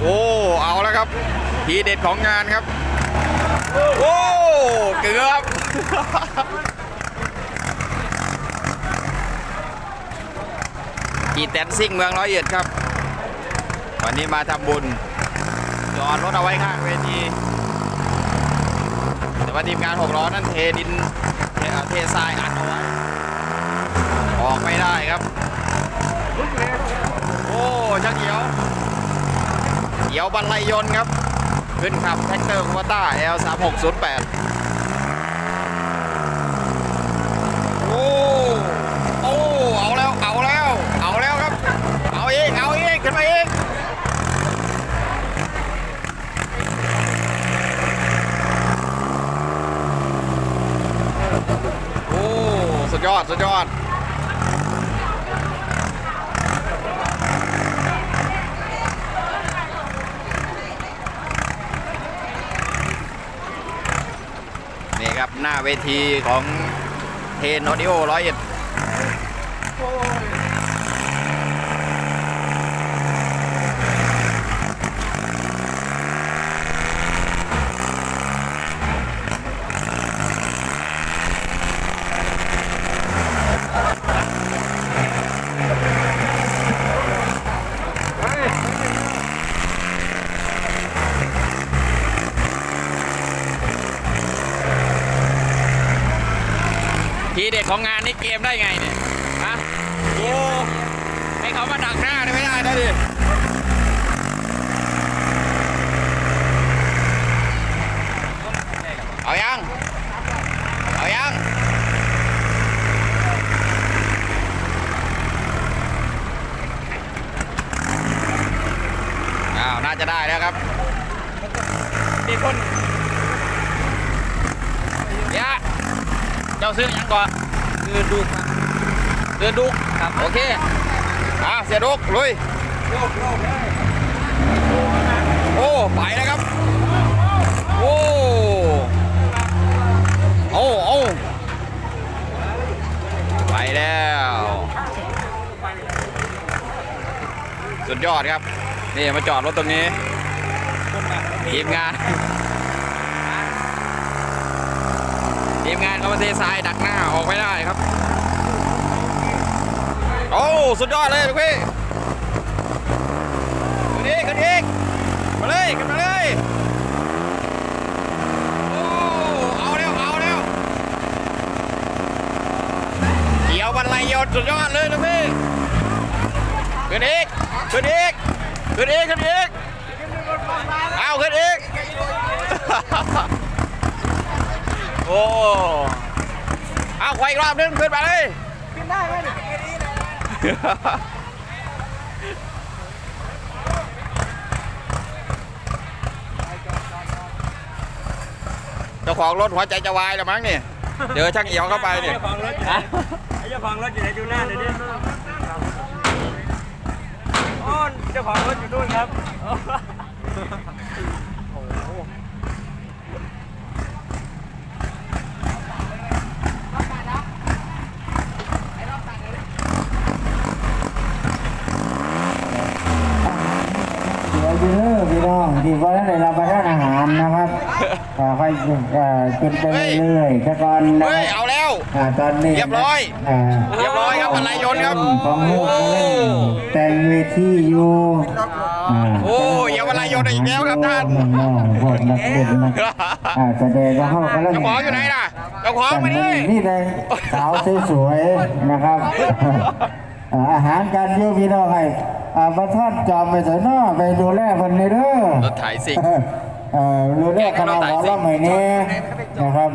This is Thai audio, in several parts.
โอ้ เอาแล้วครับ ทีเด็ดของงานครับ โอ้ เกือบกีแตนซิ่งเมืองร้อยเอ็ดครับ วันนี้มาทำบุญ จอดรถเอาไว้ข้างเวที แต่ว่าทีมงานหกล้อนั่นเทดิน เทเทรายอัดเอาไว้ ออกไม่ได้ครับ โอ้ชักเขียว เขียวบรรลัยยนต์ครับ ขึ้นขับแท็กเตอร์คูวต้า L 3 6 0 8โอ้โอ้เอาแล้วเอาแล้วเอาแล้วครับ เอาอีกเอาอีกขึ้นมาอีกโอ้สุดยอดสุดยอด หน้าเวทีของเทนออดิโอร้อยเอ็ดที เด็ดของงานนี้เกมได้ไงเนี่ย ฮะ โอ้ให้เขามาดักหน้าได้ไม่ได้นะดิเอายัง เอายังอ้าวน่าจะได้แล้วครับมีคนยะเจ้าซื้อหยังก่อน คือดูครับเดือดุกครับโอเคอะเสียดุกลุยโลกโลกเลยโอ้ไปแล้วครับโอ้โอ้โอ้ไปแล้ว สุดยอดครับ นี่มาจอดรถตรงนี้ทีมงาน ทีมงานเขามาเททรายดักหน้าออกไม่ได้ครับ โอ้สุดยอดเลยลูกพี่ขึ้นอีกขึ้นอีกมาเลยขึ้นมาเลยโอ้เอาเร็วเอาเร็วเขียวบรรลัยยนต์สุดยอดเลยลูกพี่ขึ้นอีกขึ้นอีกขึ้นอีกขึ้นอีกเอาขึ้นอีก โอ้เอาควายอีกรอบนึงขึ้นไปเลยขึ้นได้ไหมเนี่ยเจ้าของรถหัวใจจะวายแล้วมั้งเนี่ยเจอช่างเอียวเข้าไปเนี่ยเจ้าของรถอยู่ไหนไอ้เจ้าของรถอยู่ไหนดูหน้าหน่อยดิโอ้เจ้าของรถอยู่นู่นครับ เดี๋ยวเยอะพี่น้องที่ว่าได้รับประทานอาหารนะครับอ่าค่อยเอ่อกินไปเรื่อยๆแต่ก่อนนะเฮ้ยครับเอาแล้ว อ่าตอนนี้เรียบร้อยอ่าเรียบร้อยครับบรรลัยยนต์ครับ ของลูกก็เล่นแต่งเวทีอยู่อ่าโอ้เยาวรายยนต์อีกแล้วครับท่าน น้องๆพวกนักเล่นนะอ่าแสดงว่าเขากำลัง เจ้าของอยู่ไหนล่ะเจ้าของมาดินี่เลยสาวสวยๆนะครับอ่าอาหารการอยู่พี่น้องให้ อ่าประทอดจอมไปใส่นอไปดูแลคนในเด้อรถไถสิงเอ่อรู้เรื่องคณะหมอลำใหม่นี้นะครับ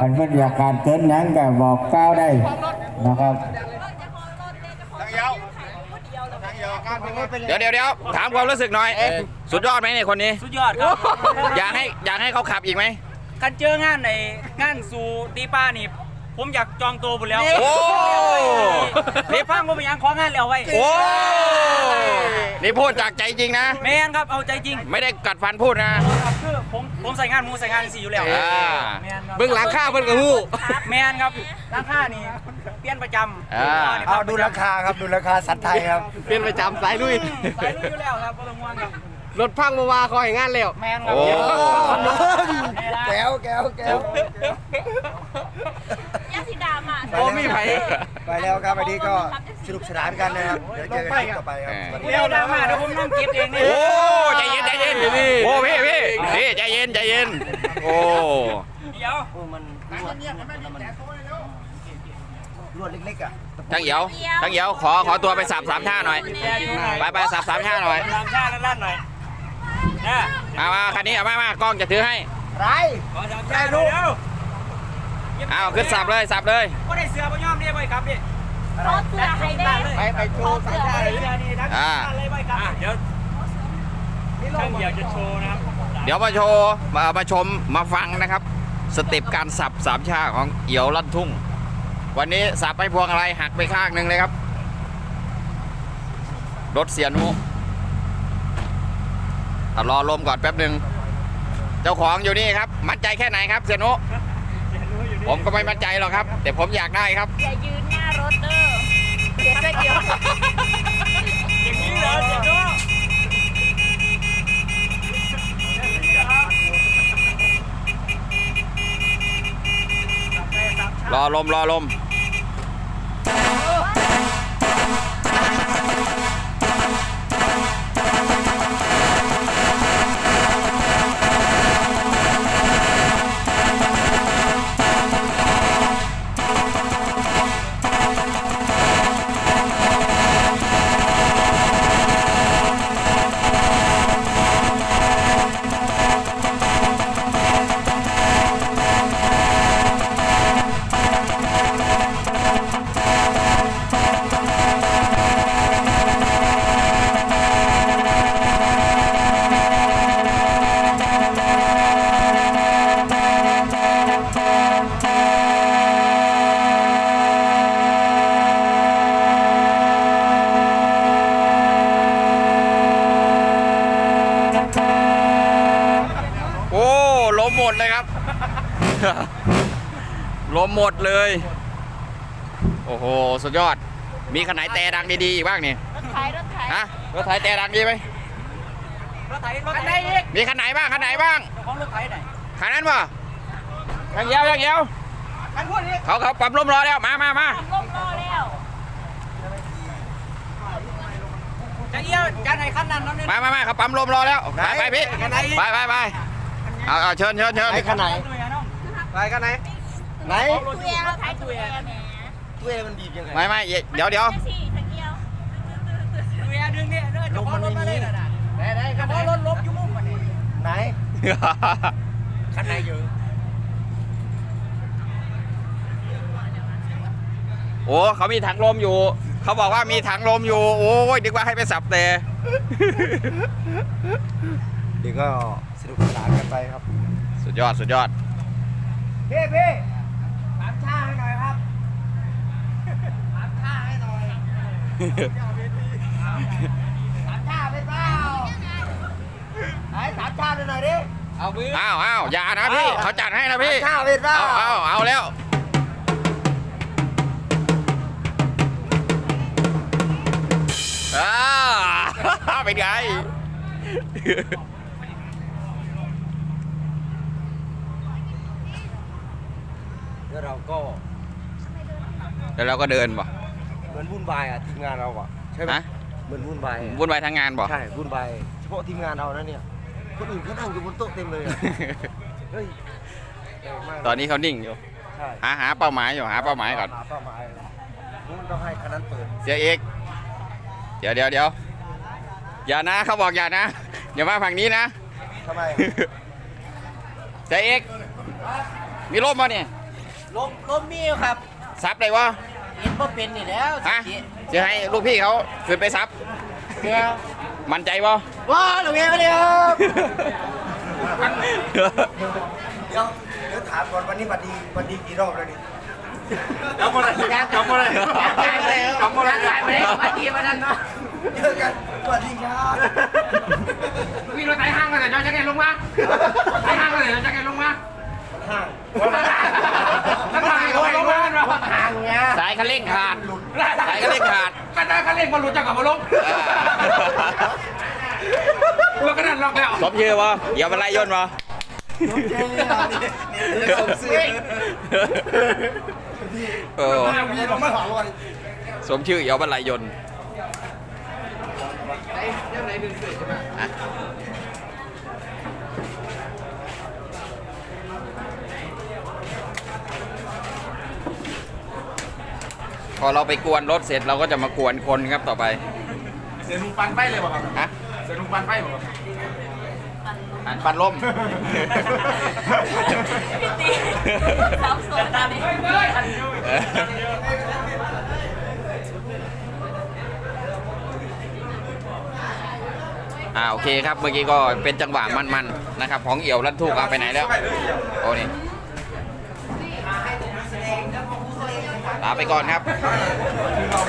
อันเป็นอยากการเกินหยังก็บอกก้าวได้นะครับเดี๋ยวเดี๋ยวเดี๋ยวถามความรู้สึกหน่อย สุดยอดไหมเนี่ยคนนี้ สุดยอดครับ อยากให้อยากให้เขาขับอีกไหม กันเจองานในงานสู่ตีป้านี่ ผมอยากจองตัวหมดแล้วโอ้นี่ฟังว่าเป็นหยังของานแล้วไว้โอ้นี่พูดจากใจจริงนะ แมนครับเอาใจจริงไม่ได้กัดฟันพูดนะ ครับคือผมผมใส่งานหมูใส่งานสีอยู่แล้วอ่า แมนครับเบื้องหลังข้าเบื้องกระหู้ แมนครับราคานี่เปลี่ยนประจำอ่า เอาดูราคาครับดูราคาสัตว์ไทยครับ เป็นประจำสายลุย สายลุยอยู่แล้วครับไม่ต้องห่วงครับรถพังมาว่าคอยงานแล้ว แมนครับโอ้แก้วแก้วแก้วยาสีดำอะ โอ้มีไผ ไปแล้วครับวันนี้ก็สนุกสนานกันนะครับ เดี๋ยวเจอกันคลิปต่อไปครับสวัสดีเร็วดราม่าเดี๋ยวผมนั่งเก็บเองนี่โอ้ใจเย็นใจเย็นโอ้พี่พี่พี่ใจเย็นใจเย็น โอ้เดี๋ยวมันรวดรวดเล็กๆอะช่างเหี่ยวช่างเหี่ยวขอขอตัวไปสับสามชาหน่อย เดี๋ยวอยู่ไหนไปไปสับสามชาหน่อยสามชาติลั่นๆหน่อยนะเอามาคันนี้เอามามา กล้องจะถือให้ ไรขอสามชาติเร็วเอาขึ้นสับเลยสับเลยก็ได้เสือพยอมเรียบไปครับพี่เขาเสือให้ได้ไปไปโชว์สายชาติเสือนี่ทั้งเลยไปครับเดี๋ยวช่างเดี่ยวจะโชว์นะครับเดี๋ยวมาโชว์มามาชมมาฟังนะครับ สเต็ปการสับสามชาของเหี่ยวลั่นทุ่ง วันนี้สับไปพวงอะไรหักไปข้างหนึ่งเลยครับ รถเสียนุอะรอลมก่อนแป๊บหนึ่งเจ้าของอยู่นี่ครับ มั่นใจแค่ไหนครับเสียนุ ผมก็ไม่มั่นใจหรอกครับ แต่ผมอยากได้ครับ อย่ายืนหน้ารถเด้อเดี๋ยวจะเกี่ยวอย่างนี้เหรอเดี๋ยวรอลมรอลม ลมหมดเลย โอ้โห สุดยอด มีขนาดแต่ดังดีๆอีกบ้างนี่ รถไถรถไถฮะ รถไถแต่ดังดีไหม รถไถรถไถอีกมีคันไหนบ้างคันไหนบ้างของรถไถไหนคันนั้นป่ะยังเยียวยังเยียวเขาเขาปรับลมรอแล้ว มามามาลมรอแล้วจะเอี้ยวจะไหนขั้นนั้นน้องเนี่ยมามามาเขาปั๊มลมรอแล้ว ไปไปพี่ ไปไปไปเอาเอาเชิญเชิญเชิญไปขนาดน้ องไปกันไหนไหนตุยรถไถตุยแหมตัวเองมันบีบยังไงไม่ไม่เดี๋ยวเดี๋ยวไม่สี่ตะเกียวดูแอดึงเนี่ยเด้อจะพอรถมาเลยน่ะนะไหนไหนจะพอรถลบอยู่มุมมันนี่ไหนขันไหนอยู่โอ้เขามีถังลมอยู่ เขาบอกว่ามีถังลมอยู่ โอ้ยนึกว่าให้ไปสับแต่เดี๋ยวก็สนุกสนานกันไปครับ สุดยอด สุดยอด พี่พี่สามชาให้หน่อยครับสามชาให้หน่อยสามชาไปเปล่าไหนสามชาหน่อยดิ เอามืออ้าวอ้าวอย่านะพี่เขาจัดให้นะพี่สามชาไปเปล่าเอาเอาเอาแล้วอ้าเป็นไง แล้ว เราก็แล้วเราก็เดินบ่เหมือนวุ่นวายอะทีมงานเราอะใช่ไหมฮะเหมือนวุ่นวายอะวุ่นวายทั้งงานบ่ ใช่วุ่นวายเฉพาะทีมงานเรานะเนี่ยคนอื่นเขานั่งอยู่บนโต๊ะเต็มเลยอะ เฮ้ยแปลกมากตอนนี้เขานิ่งอยู่ ใช่หาหาเป้าหมายอยู่หาเป้าหมายก่อน หาเป้าหมายนู้นต้องให้คันนั้นเปิดเสียเอกเดี๋ยวเดี๋ยวเดี๋ยวอย่านะเขาบอกอย่านะอย่ามาฝั่งนี้นะ ทำไม เสียเอกมีร่มมาเนี่ย ลมลมมีอยู่ครับซับเลยวะเห็นว่าเป็นนี่แล้วฮะจะให้ลูกพี่เขาขึ้นไปซับเดี๋ยวมั่นใจบ่ว้าหลวงเองเดียวเดี๋ยวเดี๋ยวถามก่อนวันนี้บัดดีบัดดีกี่รอบแล้วนี่จำอะไรจำอะไรจำอะไรจำอะไรไปเลยมาดีมาดันเนาะเจอกันสวัสดีครับมีรถไถห้างกันแต่จะแกลงมาไถห้างกันแต่จะแกลงมา ห่างแล้วทางลงลงมาเนาะห่างไงสายคันเร่งขาด สายคันเร่งขาดก็ได้คันเร่งมาหลุดจากกับมาลงอ่าเราก็ได้สมชื่อปะเดี๋ยวมันไล่ยนต์ปะสมชื่อเออมีลงมาว่าสมชื่อเดี๋ยวมันไล่ยนต์อะ พอเราไปกวนรถเสร็จเราก็จะมากวนคนครับต่อไป เสียลุงปันไปเลยบอกครับฮะ เสียลุงปันไปบอกครับอ่านปันลมสาวสวยตอนนี้อ่าโอเคครับเมื่อกี้ก็เป็นจังหวะมันๆนะครับ ของเอี่ยวรันทุกเอาไปไหนแล้วโอ้นี่ ลาไปก่อนครับ